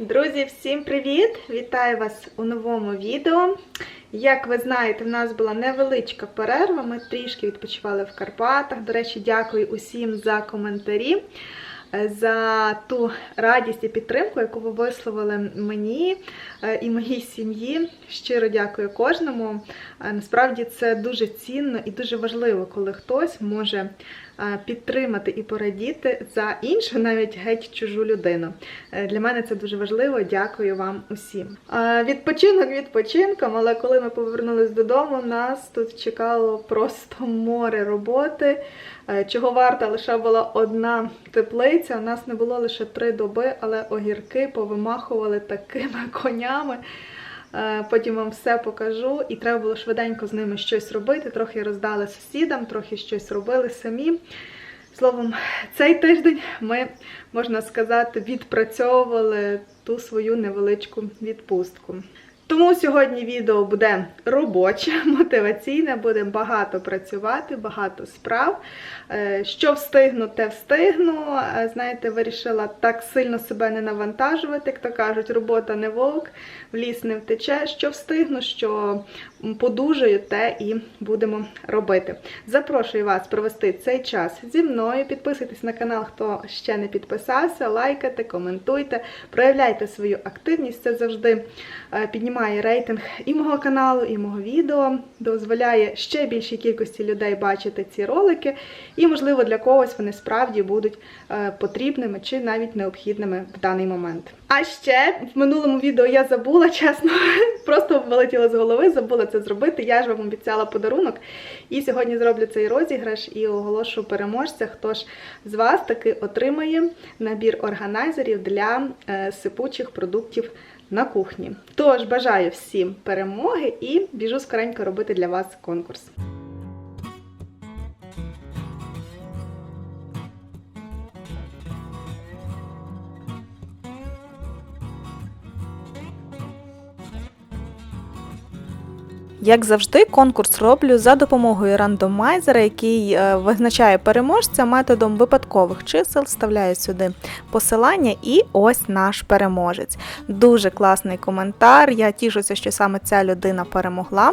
Друзі, всім привіт! Вітаю вас у новому відео. Як ви знаєте, в нас була невеличка перерва. Ми трішки відпочивали в Карпатах. До речі, дякую усім за коментарі, е, за ту радість і підтримку, яку ви висловили мені е, і моїй сім'ї. Щиро дякую кожному. Е, Насправді це дуже цінно і дуже важливо, коли хтось може підтримати і порадіти за іншу, навіть геть чужу людину. Е, Для мене це дуже важливо. Дякую вам усім. Е, Відпочинок відпочинком, але коли ми повернулись додому, нас тут чекало просто море роботи. Е, Чого варта лише була одна теплиця. У нас не було лише три доби, але огірки повимахували такими конями. Е, Потім вам все покажу, і треба було швиденько з ними щось робити. Трохи роздали сусідам, трохи щось робили самі. Словом, цей тиждень ми, можна сказати, відпрацьовували ту свою невеличку відпустку. Тому сьогодні відео буде робоче, мотиваційне, буде багато працювати, багато справ. Е, Що встигну, те встигну. Е, Знаєте, вирішила так сильно себе не навантажувати, як то кажуть, робота не вовк, в ліс не втече. Що встигну, що подужаю, те і будемо робити. Запрошую вас провести цей час зі мною. Підписуйтесь на канал, хто ще не підписався, лайкайте, коментуйте, проявляйте свою активність. Це завжди е, піднімає рейтинг і мого каналу, і мого відео, дозволяє ще більшій кількості людей бачити ці ролики, і, можливо, для когось вони справді будуть е, потрібними чи навіть необхідними в даний момент. А ще в минулому відео я забула, чесно, просто вилетіла з голови, забула це зробити. Я ж вам обіцяла подарунок. І сьогодні зроблю цей розіграш і оголошу переможця. Хто ж з вас таки отримає набір органайзерів для е, сипучих продуктів на кухні. Тож бажаю всім перемоги і біжу скоренько робити для вас конкурс. Як завжди, конкурс роблю за допомогою рандомайзера, який е, визначає переможця методом випадкових чисел. Вставляю сюди посилання, і ось наш переможець. Дуже класний коментар. Я тішуся, що саме ця людина перемогла.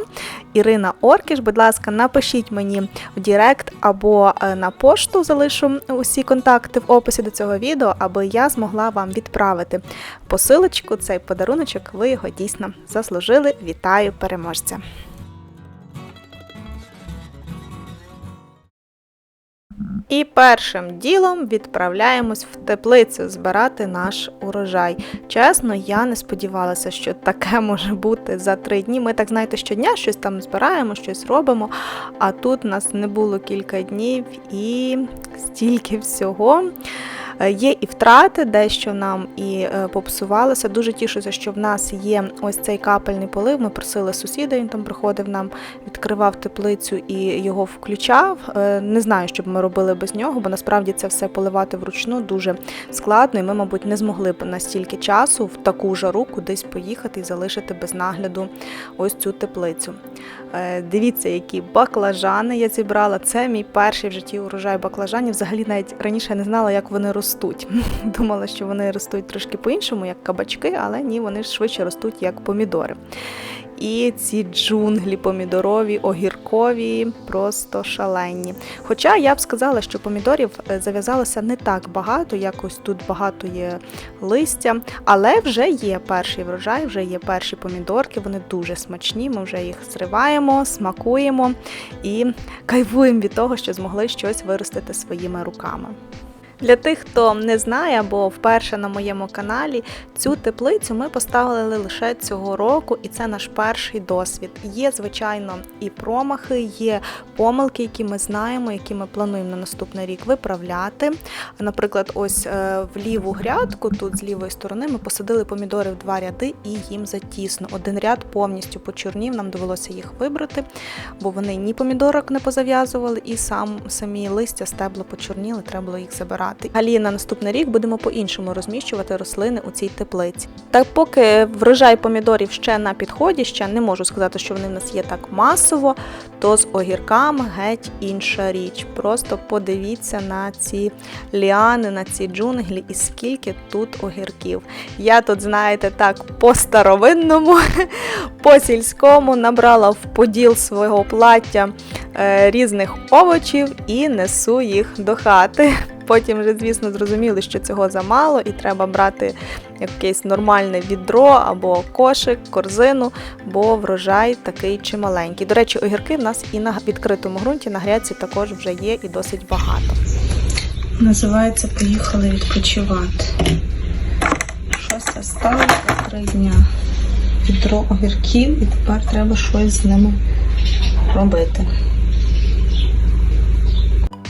Ірина Оркіш, будь ласка, напишіть мені в Дірект або е, на пошту, залишу усі контакти в описі до цього відео, аби я змогла вам відправити посилочку, цей подаруночок. Ви його дійсно заслужили. Вітаю переможця! І першим ділом відправляємось в теплицю збирати наш урожай. Чесно, я не сподівалася, що таке може бути за три дні. Ми так знаєте, щодня щось там збираємо, щось робимо. А тут нас не було кілька днів і стільки всього. Е, Є і втрати, дещо нам і е, попсувалося. Дуже тішуся, що в нас є ось цей капельний полив. Ми просили сусіда, він там приходив нам, відкривав теплицю і його включав. Е, Не знаю, що б ми робили без нього, бо насправді це все поливати вручну дуже складно, і ми, мабуть, не змогли б настільки часу в таку жару кудись поїхати і залишити без нагляду ось цю теплицю. Е, Дивіться, які баклажани я зібрала. Це мій перший в житті урожай баклажанів. Взагалі навіть раніше не знала, як вони ростуть. Думала, що вони ростуть трошки по-іншому, як кабачки, але ні, вони швидше ростуть як помідори. І ці джунглі помідорові, огіркові, просто шалені. Хоча я б сказала, що помідорів е, зав'язалося не так багато, якось тут багато є листя, але вже є перший врожай, вже є перші помідорки, вони дуже смачні. Ми вже їх зриваємо, смакуємо і кайфуємо від того, що змогли щось виростити своїми руками. Для тих, хто не знає або вперше на моєму каналі, цю теплицю ми поставили лише цього року, і це наш перший досвід. Є, звичайно, і промахи, є помилки, які ми знаємо, які ми плануємо на наступний рік виправляти. Наприклад, ось е, в ліву грядку, тут з лівої сторони, ми посадили помідори в два ряди і їм затісно. Один ряд повністю почорнів, нам довелося їх вибрати, бо вони ні помідорок не позав'язували, і сам самі листя, стебла почорніли, треба було їх забирати збирати. Алі на наступний рік будемо по-іншому розміщувати рослини у цій теплиці. Та поки врожай помідорів ще на підході, ще не можу сказати, що вони в нас є так масово, то з огірками геть інша річ. Просто подивіться на ці ліани, на ці джунглі і скільки тут огірків. Я тут, знаєте, так по-старовинному, по-сільському набрала в поділ свого плаття е, різних овочів і несу їх до хати. Потім вже, звісно, зрозуміли, що цього замало, і треба брати якесь нормальне відро або кошик, корзину, бо врожай такий чималенький. До речі, огірки в нас і на відкритому ґрунті на грядці також вже є і досить багато. Називається Поїхали відпочивати. Щось осталось за три дня. Відро огірків, і тепер треба щось з ними робити.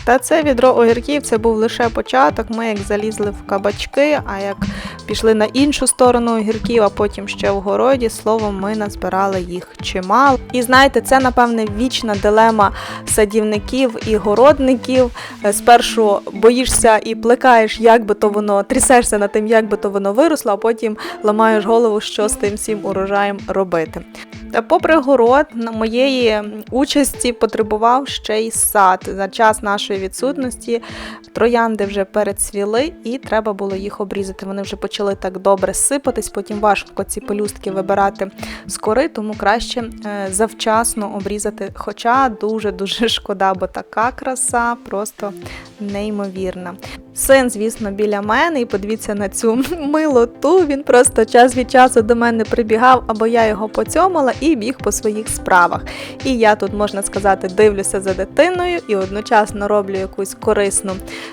Та це відро огірків це був лише початок. Ми як залізли в кабачки, а як пішли на іншу сторону огірків, а потім ще в городі. Словом, ми назбирали їх чимало. І знаєте, це напевне вічна дилема садівників і городників. Спершу боїшся і плекаєш, як би то воно трясешся над тим, як би то воно виросло, а потім ламаєш голову, що з тим всім урожаєм робити. Попри город, моєї участі потребував ще й сад. За час нашої відсутності троянди вже перецвіли, і треба було їх обрізати. Вони вже почали так добре сипатись, потім важко ці пелюстки вибирати з кори, тому краще е, завчасно обрізати. Хоча дуже дуже шкода, бо така краса просто неймовірна. Син, звісно, біля мене, і подивіться на цю милоту. Він просто час від часу до мене прибігав, або я його поцьомала і біг по своїх справах. І я тут, можна сказати, дивлюся за дитиною і одночасно роблю якусь корисну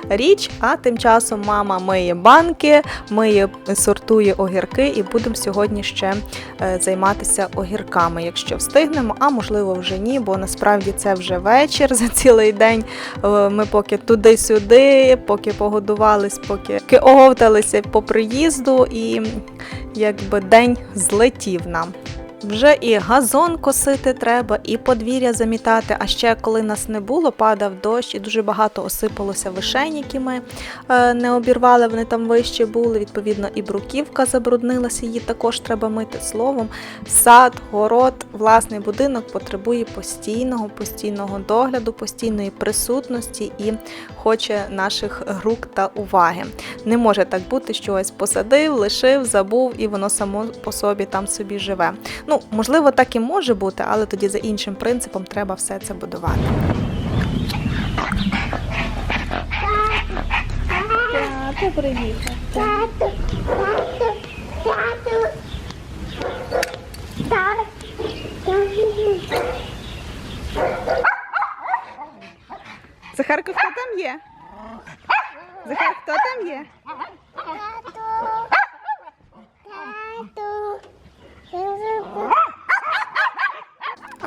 річ. А тим часом мама миє банки, миє, сортує огірки, і будемо сьогодні ще е, займатися огірками, якщо встигнемо, а можливо вже ні, бо насправді це вже вечір за цілий день. Е, Ми поки туди-сюди, поки погодувались, поки оговталися по приїзду, і якби день злетів нам. Вже і газон косити треба, і подвір'я замітати. А ще коли нас не було, падав дощ, і дуже багато осипалося вишень, які ми е, не обірвали, вони там вище були. Відповідно, і бруківка забруднилася, її також треба мити. Словом, сад, город, власний будинок потребує постійного, постійного догляду, постійної присутності і хоче наших рук та уваги. Не може так бути, що ось посадив, лишив, забув, і воно само по собі там собі живе. Ну, можливо, так і може бути, але тоді за іншим принципом треба все це будувати. Приїхав. Тату, тату, тату, тату, тату. Захарко, хто там є? Захар, хто там є? А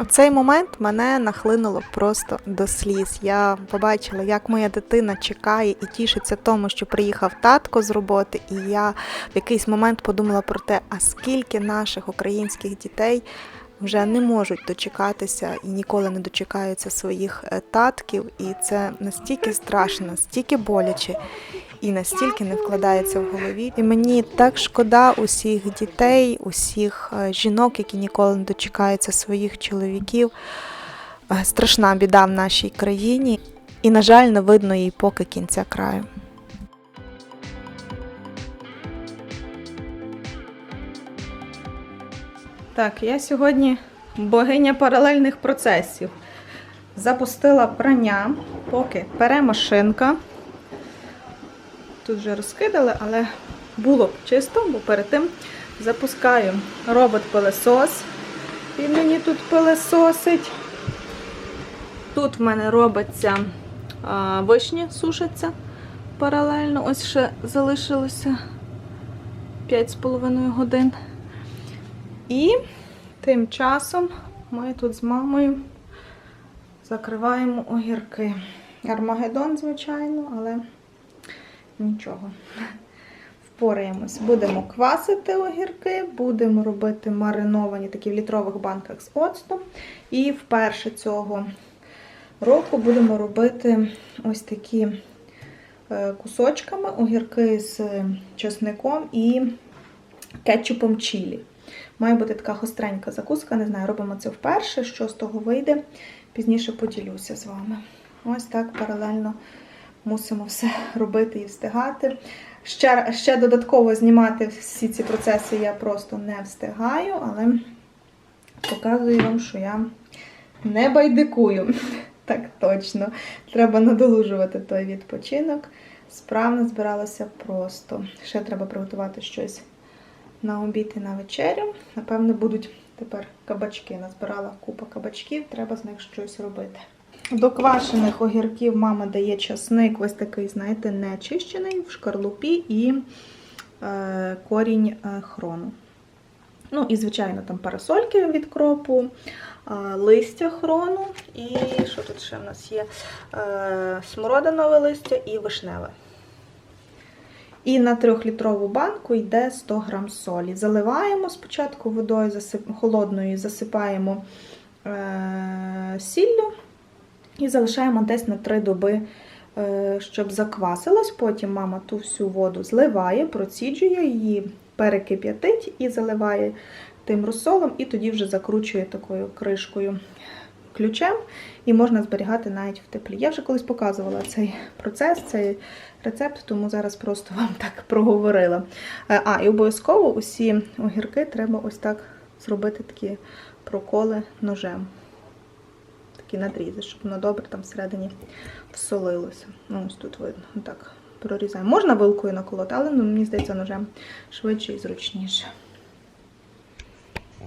В цей момент мене нахлинуло просто до сліз. Я побачила, як моя дитина чекає і тішиться тому, що приїхав татко з роботи. І я в якийсь момент подумала про те, а скільки наших українських дітей вже не можуть дочекатися і ніколи не дочекаються своїх е, татків. І це настільки страшно, настільки боляче і настільки не вкладається в голові. І мені так шкода усіх дітей, усіх е, жінок, які ніколи не дочекаються своїх чоловіків. Е, Страшна біда в нашій країні, і, на жаль, не видно їй поки кінця краю. Так, я сьогодні богиня паралельних процесів. Запустила прання, поки пере машинка. Тут вже розкидали, але було б чисто, бо перед тим запускаю робот-пилесос. Він мені тут пилесосить. Тут в мене робиться а, вишні, сушаться паралельно. Ось ще залишилося 5,5 годин. І тим часом ми тут з мамою закриваємо огірки. Армагеддон, звичайно, але нічого. Впораємось. Будемо квасити огірки, будемо робити мариновані такі в літрових банках з оцтом. І вперше цього року будемо робити ось такі е, кусочками, огірки з чесником і кетчупом чілі. Має бути така гостренька закуска, не знаю, робимо це вперше, що з того вийде. Пізніше поділюся з вами. Ось так паралельно мусимо все робити і встигати. Ще, ще додатково знімати всі ці процеси я просто не встигаю, але показую вам, що я не байдикую. Так точно. Треба надолужувати той відпочинок. Справно збиралася просто. Ще треба приготувати щось на обід і на вечерю. Напевно, будуть тепер кабачки. Назбирала купа кабачків, треба з них щось робити. До квашених огірків мама дає часник, ось такий, знаєте, не чищений в шкарлупі і е, корінь е, хрону. Ну, і, звичайно, там парасольки від кропу, е, листя хрону, і що тут ще в нас є? Е, смородинове листя і вишневе. І на 3-літрову банку йде 100 грам солі. Заливаємо спочатку водою холодною, засипаємо е... сіллю і залишаємо десь на 3 доби, е... щоб заквасилось. Потім мама ту всю воду зливає, проціджує її, перекип'ятить і заливає тим розсолом, і тоді вже закручує такою кришкою ключем, і можна зберігати навіть в теплі. Я вже колись показувала цей процес, цей рецепт, тому зараз просто вам так проговорила. Е, А, і обов'язково усі огірки треба ось так зробити такі проколи ножем. Такі надрізи, щоб воно добре там всередині всолилося. Ну, ось тут видно. Так, прорізаємо. Можна вилкою наколоти, але ну, мені здається, ножем швидше і зручніше.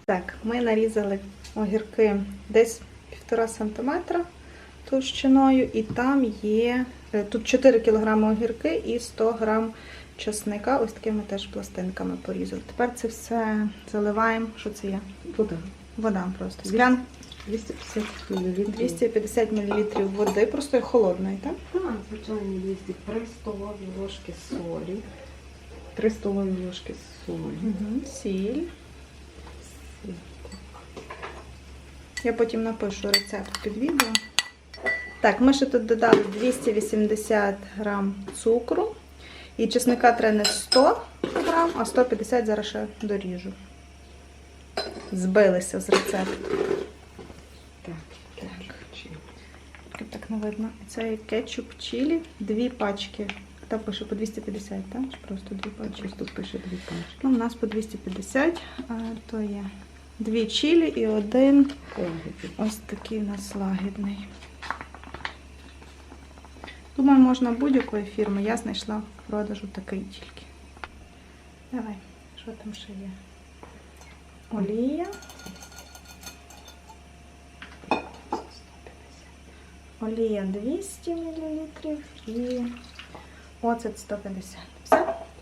Так, ми нарізали огірки десь півтора сантиметра товщиною, і там є е, тут 4 кг огірки і 100 г чесника, ось такими теж пластинками порізали. Тепер це все заливаємо. Що це є? Вода. Вода просто. Склянка 250 мл. 250 мл води, просто холодної, так? Так, звичайно, 200. 3 столові ложки солі. 3 столові ложки солі. Угу. Сіль. Я потім напишу рецепт під відео. Так, ми ще тут додали 280 грам цукру. І чесника треба не 100 грам, а 150 зараз ще доріжу. Збилися з рецепту. Так, Так. Чи- Тут так не видно. Це кетчуп чилі, дві пачки. Там пише по 250, так? Чи просто дві пачки? Тут пише дві пачки. Ну, у нас по 250, а, то є дві чилі і один Огірки. ось такий у нас лагідний. Думаю, можна будь-якої фірми. Я знайшла в продажу такий тільки. Давай, що там ще є? Олія. Олія 200 мл і оцет 150. Все?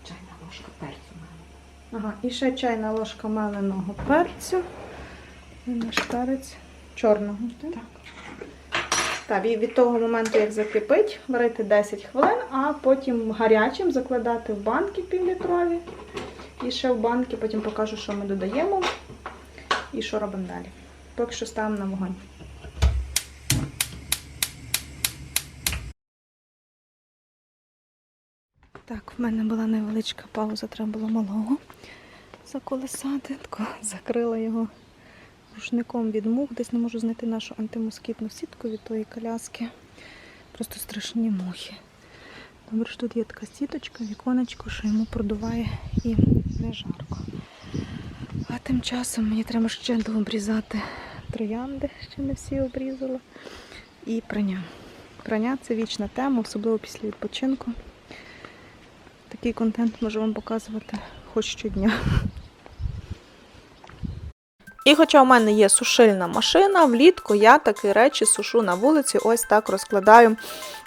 Чайна ложка перцю маю. Ага, і ще чайна ложка меленого перцю. І наш перець чорного. Так. Так, і від того моменту, як закипить, варити 10 хвилин, а потім гарячим закладати в банки півлітрові. І ще в банки потім покажу, що ми додаємо і що робимо далі. Поки що ставимо на вогонь. Так, в мене була невеличка пауза, треба було малого заколесати. Закрила його рушником від мух. Десь не можу знайти нашу антимоскітну сітку від тої коляски. Просто страшні мухи. Добре, що тут є така сіточка, віконечко, що йому продуває і не жарко. А тим часом мені треба ще дообрізати троянди, ще не всі обрізала. І прання. Прання це вічна тема, особливо після відпочинку. Такий контент можу вам показувати хоч щодня. І хоча у мене є сушильна машина, влітку я такі речі сушу на вулиці, ось так розкладаю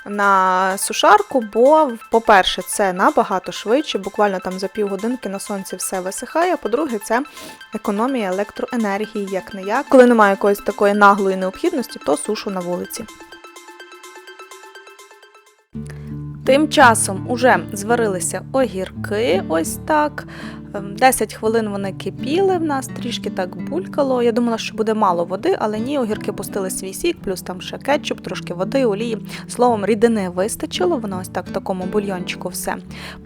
на сушарку, бо, по-перше, це набагато швидше, буквально там за півгодинки на сонці все висихає. По-друге, це економія електроенергії, як не як. Коли немає якоїсь такої наглої необхідності, то сушу на вулиці. Тим часом уже зварилися огірки, ось так. Ем, 10 хвилин вони кипіли в нас, трішки так булькало. Я думала, що буде мало води, але ні, огірки пустили свій сік, плюс там ще кетчуп, трошки води, олії. Словом, рідини вистачило, воно ось так в такому бульйончику все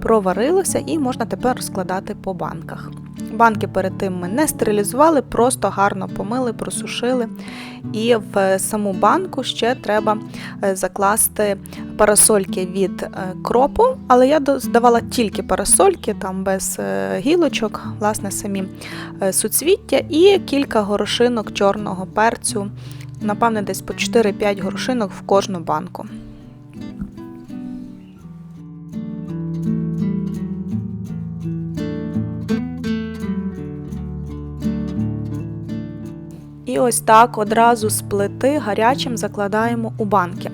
проварилося і можна тепер розкладати по банках. Банки перед тим ми не стерилізували, просто гарно помили, просушили. І в саму банку ще треба е, закласти парасольки від е, кропу, але я здавала тільки парасольки, там без е, гілочок, власне, самі е, суцвіття і кілька горошинок чорного перцю. Напевне, десь по 4-5 горошинок в кожну банку. І ось так одразу з плити гарячим закладаємо у банки.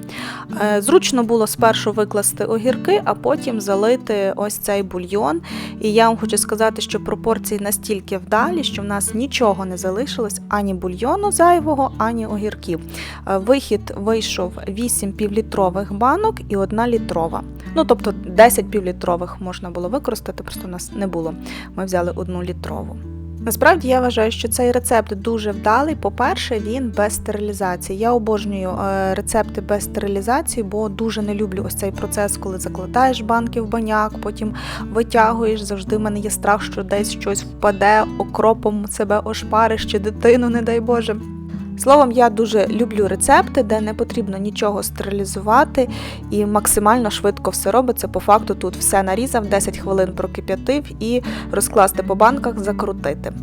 Е, Зручно було спершу викласти огірки, а потім залити ось цей бульйон. І я вам хочу сказати, що пропорції настільки вдалі, що в нас нічого не залишилось ані бульйону зайвого, ані огірків. Е, Вихід вийшов 8 півлітрових банок і 1 літрова. Ну тобто 10 півлітрових можна було використати, просто у нас не було. Ми взяли одну літрову. Насправді я вважаю, що цей рецепт дуже вдалий. По-перше, він без стерилізації. Я обожнюю е, рецепти без стерилізації, бо дуже не люблю ось цей процес, коли закладаєш банки в баняк, потім витягуєш. Завжди в мене є страх, що десь щось впаде, окропом себе ошпариш чи дитину, не дай Боже. Словом, я дуже люблю рецепти, де не потрібно нічого стерилізувати і максимально швидко все робиться. По факту тут все нарізав, 10 хвилин прокип'ятив і розкласти по банках, закрутити.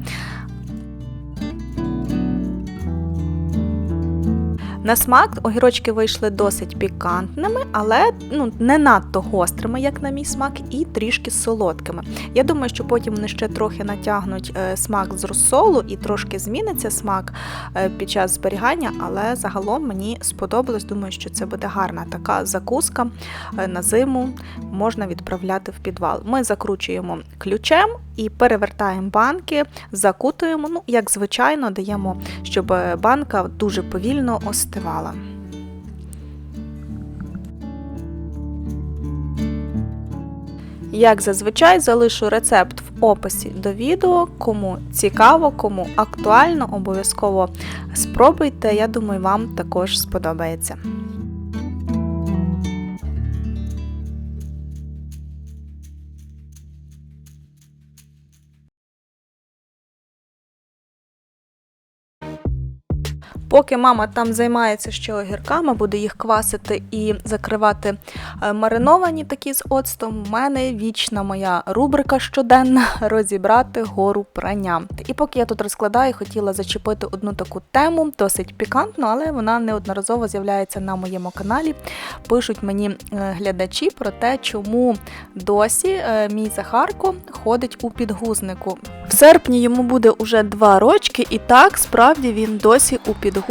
На смак огірочки вийшли досить пікантними, але ну, не надто гострими, як на мій смак, і трішки солодкими. Я думаю, що потім вони ще трохи натягнуть е, смак з розсолу і трошки зміниться смак е, під час зберігання, але загалом мені сподобалось. Думаю, що це буде гарна така закуска е, на зиму. Можна відправляти в підвал. Ми закручуємо ключем і перевертаємо банки, закутуємо. Ну, як звичайно, даємо, щоб банка дуже повільно остивала. Як зазвичай, залишу рецепт в описі до відео. Кому цікаво, кому актуально, обов'язково спробуйте. Я думаю, вам також сподобається. Поки мама там займається ще огірками, буде їх квасити і закривати е, мариновані такі з оцтом. У мене вічна моя рубрика щоденна розібрати гору прання. І поки я тут розкладаю, хотіла зачепити одну таку тему, досить пікантну, але вона неодноразово з'являється на моєму каналі. Пишуть мені е, глядачі про те, чому досі е, мій Захарко ходить у підгузнику. В серпні йому буде уже два рочки, і так справді він досі у підгузнику.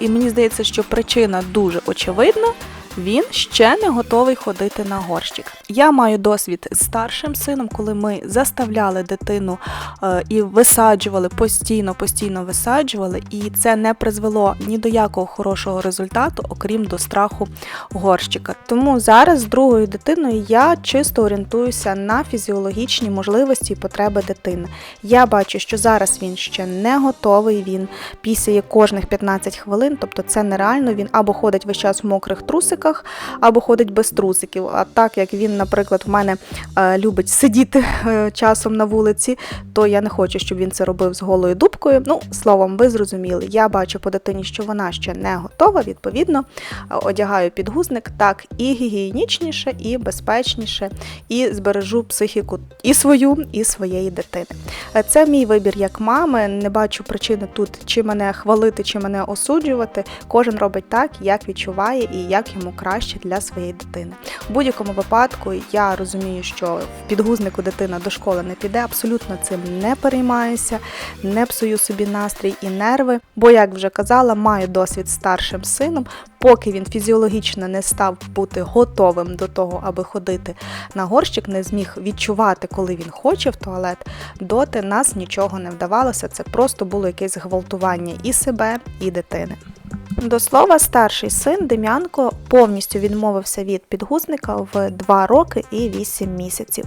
І мені здається, що причина дуже очевидна. Він ще не готовий ходити на горщик. Я маю досвід з старшим сином, коли ми заставляли дитину е, і висаджували постійно, постійно висаджували, і це не призвело ні до якого хорошого результату, окрім до страху горщика. Тому зараз з другою дитиною я чисто орієнтуюся на фізіологічні можливості і потреби дитини. Я бачу, що зараз він ще не готовий, він пісяє кожних 15 хвилин, тобто це нереально. Він або ходить весь час в мокрих трусиках, або ходить без трусиків. А так як він, наприклад, в мене е, любить сидіти е, часом на вулиці, то я не хочу, щоб він це робив з голою дубкою. Ну, словом, ви зрозуміли. Я бачу по дитині, що вона ще не готова. Відповідно, е, одягаю підгузник так і гігієнічніше, і безпечніше, і збережу психіку і свою, і своєї дитини. Це мій вибір як мами. Не бачу причини тут, чи мене хвалити, чи мене осуджувати. Кожен робить так, як відчуває і як йому краще для своєї дитини. У будь-якому випадку я розумію, що в підгузнику дитина до школи не піде, абсолютно цим не переймаюся, не псую собі настрій і нерви. Бо, як вже казала, маю досвід старшим сином. Поки він фізіологічно не став бути готовим до того, аби ходити на горщик, не зміг відчувати, коли він хоче в туалет, доти нас нічого не вдавалося. Це просто було якесь гвалтування і себе, і дитини. До слова, старший син Дем'янко повністю відмовився від підгузника в 2 роки і 8 місяців.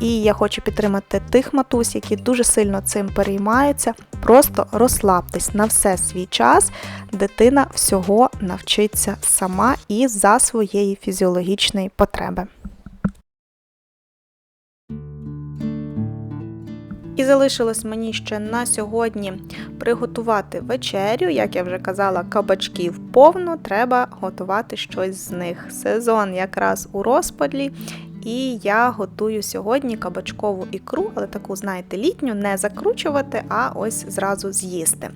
І я хочу підтримати тих матусь, які дуже сильно цим переймаються. Просто розслабтесь на все свій час. Дитина всього навчиться сама і за своєї фізіологічної потреби. І залишилось мені ще на сьогодні приготувати вечерю. Як я вже казала, кабачків повно, треба готувати щось з них. Сезон якраз у розпадлі. І я готую сьогодні кабачкову ікру, але таку, знаєте, літню, не закручувати, а ось зразу з'їсти.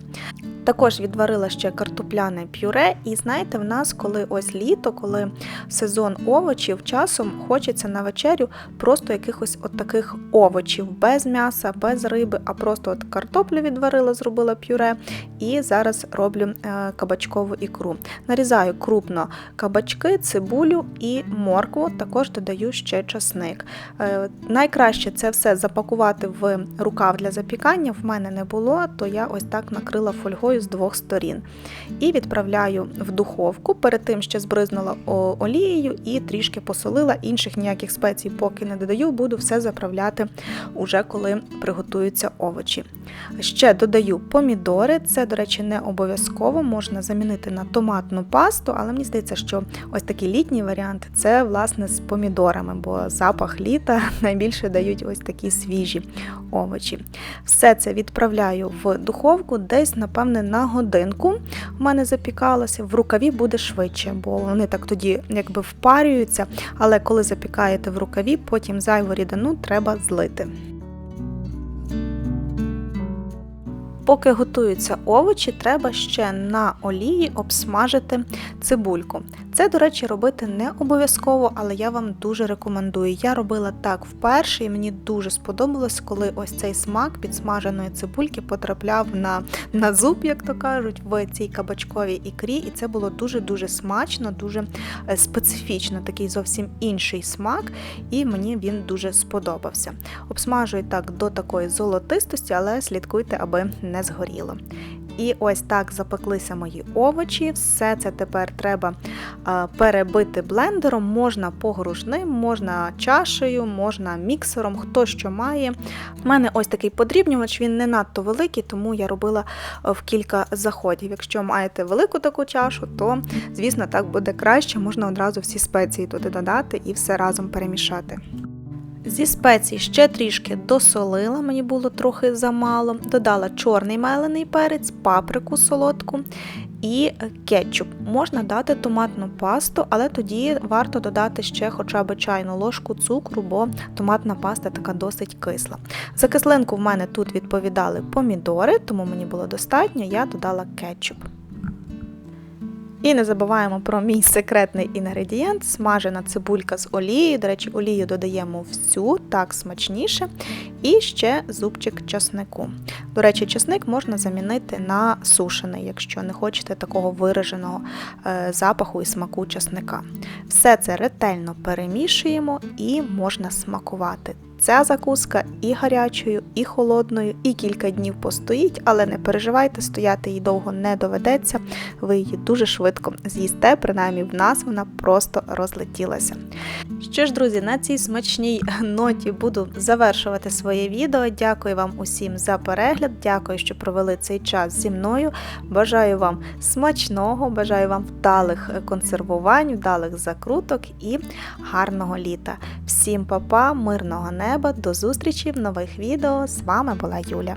Також відварила ще картопляне пюре, і знаєте, в нас, коли ось літо, коли сезон овочів, часом хочеться на вечерю просто якихось от таких овочів, без м'яса, без риби, а просто от картоплю відварила, зробила пюре, і зараз роблю е, кабачкову ікру. Нарізаю крупно кабачки, цибулю і моркву, також додаю ще часник. Е, Найкраще це все запакувати в рукав для запікання. В мене не було, то я ось так накрила фольгою з двох сторін. І відправляю в духовку. Перед тим ще збризнула олією і трішки посолила. Інших ніяких спецій поки не додаю, буду все заправляти уже коли приготуються овочі. Ще додаю помідори. Це, до речі, не обов'язково можна замінити на томатну пасту, але мені здається, що ось такий літній варіант це власне з помідорами, бо запах літа найбільше дають ось такі свіжі овочі. Все це відправляю в духовку десь, напевне, на годинку. У мене запікалося, в рукаві буде швидше, бо вони так тоді якби впарюються, але коли запікаєте в рукаві, потім зайву рідину треба злити. Поки готуються овочі, треба ще на олії обсмажити цибульку. Це, до речі, робити не обов'язково, але я вам дуже рекомендую. Я робила так вперше, і мені дуже сподобалось, коли ось цей смак підсмаженої цибульки потрапляв на, на зуб, як то кажуть, в цій кабачковій ікрі. І це було дуже-дуже смачно, дуже е, специфічно, такий зовсім інший смак, і мені він дуже сподобався. Обсмажую так до такої золотистості, але слідкуйте, аби не згоріло. І ось так запеклися мої овочі. Все це тепер треба а, перебити блендером. Можна погружним, можна чашею, можна міксером, хто що має. У мене ось такий подрібнювач, він не надто великий, тому я робила е, в кілька заходів. Якщо маєте велику таку чашу, то звісно так буде краще. Можна одразу всі спеції туди додати і все разом перемішати. Зі спецій ще трішки досолила, мені було трохи замало. Додала чорний мелений перець, паприку солодку і кетчуп. Можна дати томатну пасту, але тоді варто додати ще хоча б чайну ложку цукру, бо томатна паста така досить кисла. За кислинку в мене тут відповідали помідори, тому мені було достатньо, я додала кетчуп. І не забуваємо про мій секретний інгредієнт смажена цибулька з олією. До речі, олію додаємо всю, так смачніше. І ще зубчик часнику. До речі, часник можна замінити на сушений, якщо не хочете такого вираженого е, запаху і смаку часника. Все це ретельно перемішуємо і можна смакувати. Ця закуска і гарячою, і холодною, і кілька днів постоїть, але не переживайте, стояти їй довго не доведеться. Ви її дуже швидко з'їсте, принаймні в нас вона просто розлетілася. Що ж, друзі, на цій смачній ноті буду завершувати своє відео. Дякую вам усім за перегляд. Дякую, що провели цей час зі мною. Бажаю вам смачного, бажаю вам вдалих консервувань, вдалих закруток і гарного літа. Всім па-па, мирного неба, до зустрічі в нових відео. З вами була Юля.